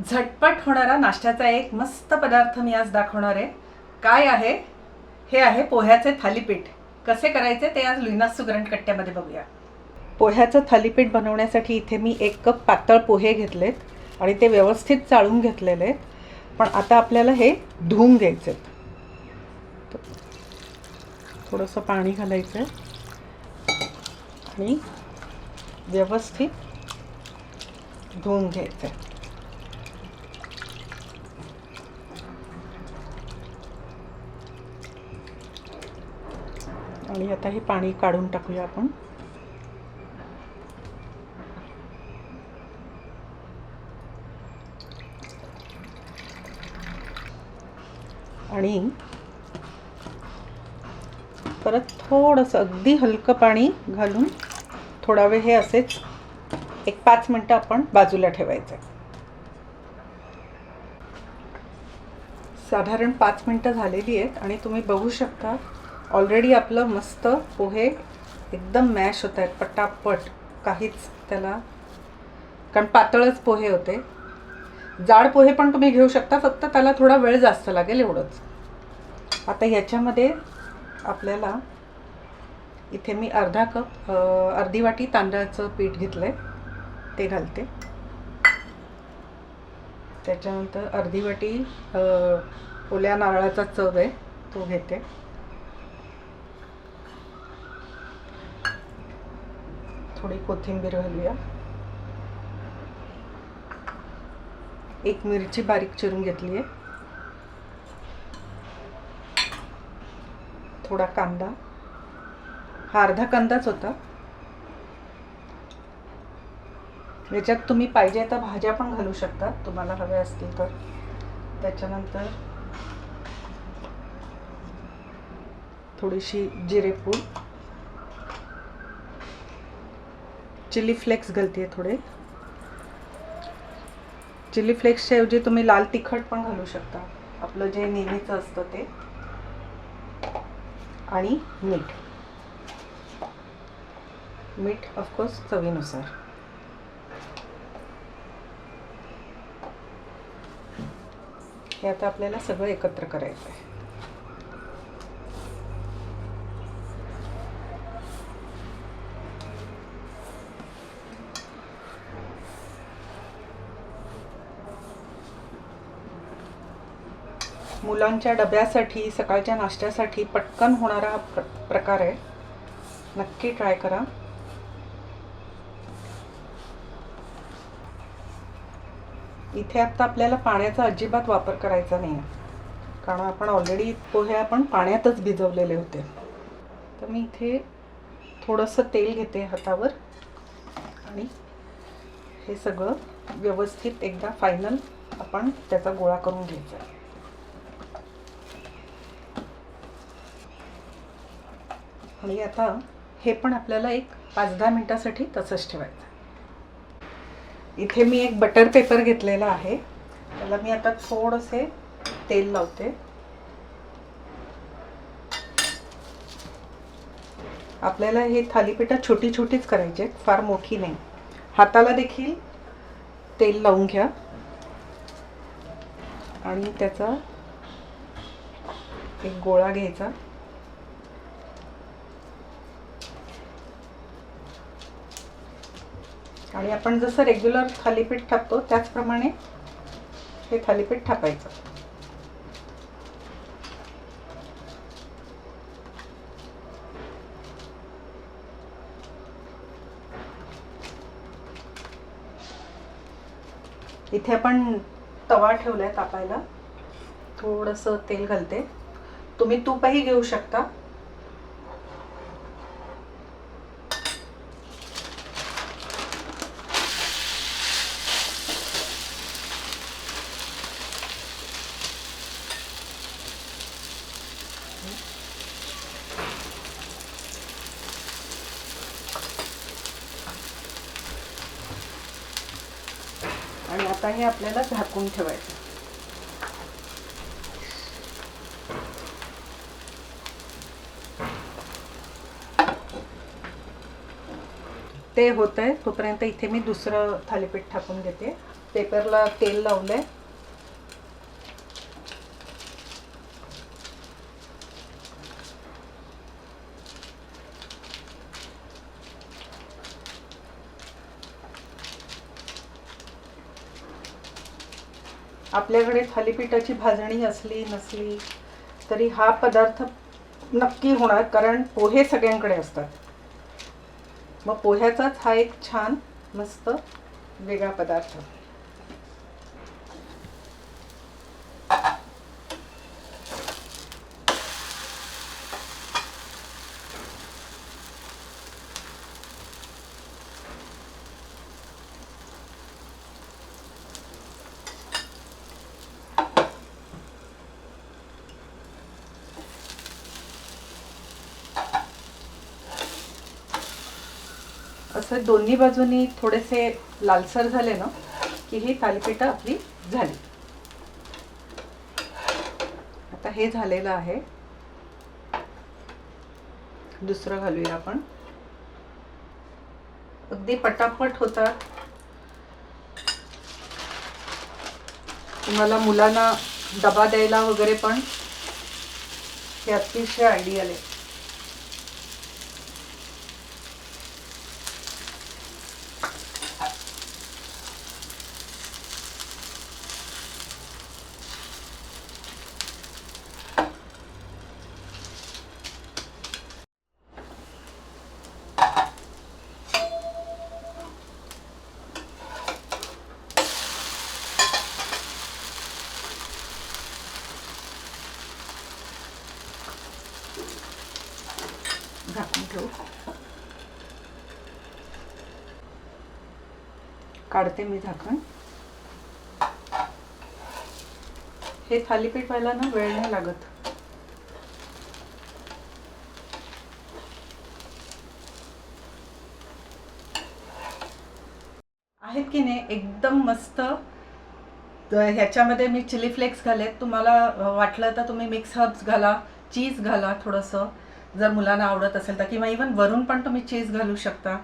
झटपट होणारा नाश्त्याचा एक मस्त पदार्थ मी आज दाखवणार आहे. काय आहे? हे आहे पोह्याचे थालीपीठ. कसे करायचे ते आज लुईनास सुगरण कट्ट्यामध्ये बघूया. पोह्याचं थालीपीठ बनवण्यासाठी इथे मी एक कप पातळ पोहे घेतलेत आणि ते व्यवस्थित चाळून घेतलेले आहेत. पण आता आपल्याला हे धुवून घ्यायचे आहेत. थोडंसं पाणी घालायचं आहे. आणि व्यवस्थित धुवून घ्यायचं आहे. आणि आता हे पाणी काढून टाकूया आपण. आणि परत थोडंसं अगदी हलकं पाणी घालून थोडा वेळ हे असेच एक पाच मिनटं आपण बाजूला ठेवायचं. साधारण पाच मिनटं झालेली आहेत आणि तुम्ही बघू शकता ऑलरेडी आपलं मस्त पोहे एकदम मॅश होत आहेत पटापट. काहीच त्याला कारण पातळच पोहे होते. जाड पोहे पण तुम्ही घेऊ शकता फक्त त्याला थोडा वेळ जास्त लागेल एवढंच. आता ह्याच्यामध्ये आपल्याला इथे मी अर्धा कप अर्धी वाटी तांदळाचं पीठ घेतलं आहे ते घालते. त्याच्यानंतर अर्धी वाटी ओल्या नारळाचा चव आहे तो घेते. थोडी कोथिंबीर घालूया. एक मिरची बारीक चिरून घेतली आहे थोडा कांदा. हा अर्धा कांदाच होता. याच्यात तुम्ही पाहिजे तर भाज्या पण घालू शकता. तुम्हाला हव्या असतील तर. त्याच्यानंतर थोडीशी जिरेपूड. चिली फ्लेक्स घालते थोडे. चिली फ्लेक्सच्या ऐवजी तुम्ही लाल तिखट पण घालू शकता. आपलं जे नेहमीचं असतं ते. आणि मीठ. मीठ ऑफकोर्स चवीनुसार. हे आता आपल्याला सगळं एकत्र करायचं आहे मुलांच्या डब्यासाठी सकाळच्या नाश्त्यासाठी पटकन होणारा हा प्र प्रकार आहे. नक्की ट्राय करा. इथे आत्ता आपल्याला पाण्याचा अजिबात वापर करायचा नाही आहे. कारण आपण ऑलरेडी पोहे आपण पाण्यातच भिजवलेले होते. तर मी इथे थोडंसं तेल घेते हातावर. आणि हे सगळं व्यवस्थित एकदा फायनल आपण त्याचा गोळा करून घ्यायचा आहे. आणि आता हे पण आपल्याला एक पाच दहा मिनटासाठी तसंच ठेवायचं. इथे मी एक बटर पेपर घेतलेला आहे. त्याला मी आता थोडंसे तेल लावते. आपल्याला हे थालीपीठं छोटी छोटीच करायची आहेत फार मोठी नाही. हाताला देखील तेल लावून घ्या. आणि त्याचा एक गोळा घ्यायचा. आणि आपण जसं रेग्युलर थालीपीठ थापतो त्याचप्रमाणे हे थालीपीठ थापायचं. इथे आपण तवा ठेवलाय तापायला. थोडंसं तेल घालते. तुम्ही तूपही घेऊ शकता आणि आता हे आपल्याला झाकून ठेवायचं. ते होत आहे तोपर्यंत इथे मी दुसरं थालीपीठ टाकून घेते. पेपरला तेल लावलंय. आपल्याकडे थालीपीठाची भाजणी असली नसली तरी हा पदार्थ नक्की होणार कारण पोहे सगळ्यांकडे असतात. मग पोह्याचाच हा एक छान मस्त वेगळा पदार्थ. असं दोन्ही बाजूनी थोडेसे लालसर झाले ना की ही थालीपीठं आपली झाली. आता हे झालेलं आहे. दुसरं घालूया आपण. अगदी पटापट होतात तुम्हाला मुलांना डबा द्यायला वगैरे पण हे अतिशय आयडियल आहे झाकून ठेवू काढते मी झाकण. हे थालीपीठ व्हायला ना वेळ नाही लागत. आहेत की नाही? एकदम मस्त. तर ह्याच्यामध्ये मी चिली फ्लेक्स घालेत. तुम्हाला वाटलं तर तुम्ही मिक्स हर्ब्स घाला चीज घाला थोडंसं. जर मुलांना आवडत असेल तर किंवा इवन वरून पण तुम्ही चीज घालू शकता.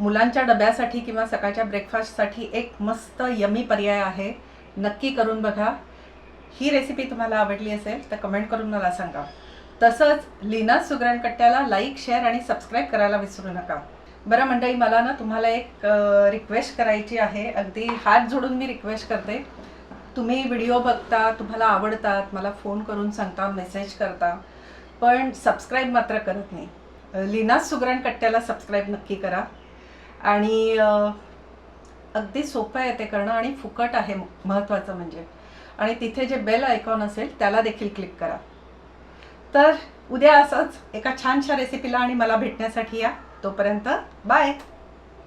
मुलांच्या डब्यासाठी किंवा सकाळच्या ब्रेकफास्टसाठी एक मस्त यमी पर्याय आहे. नक्की करून बघा. ही रेसिपी तुम्हाला आवडली असेल तर कमेंट करून मला सांगा. तसंच लीना सुगरणकट्ट्याला लाईक शेअर आणि सबस्क्राईब करायला विसरू नका. बरं मंडळी मला ना तुम्हाला एक रिक्वेस्ट करायची आहे. अगदी हात जोडून मी रिक्वेस्ट करते. तुम्ही व्हिडिओ बघता तुम्हाला आवडतात मला फोन करून सांगता मेसेज करता. पण सबस्क्राईब मात्र करत नाही. अ, लीना सुगरण कट्ट्याला सबस्क्राईब नक्की करा. आणि अगदी सोपं आहे ते करणं आणि फुकट आहे महत्त्वाचं म्हणजे. आणि तिथे जे बेल आयकॉन असेल त्याला देखील क्लिक करा. तर उद्या असंच एका छानशा रेसिपीला आणि मला भेटण्यासाठी या. तोपर्यंत बाय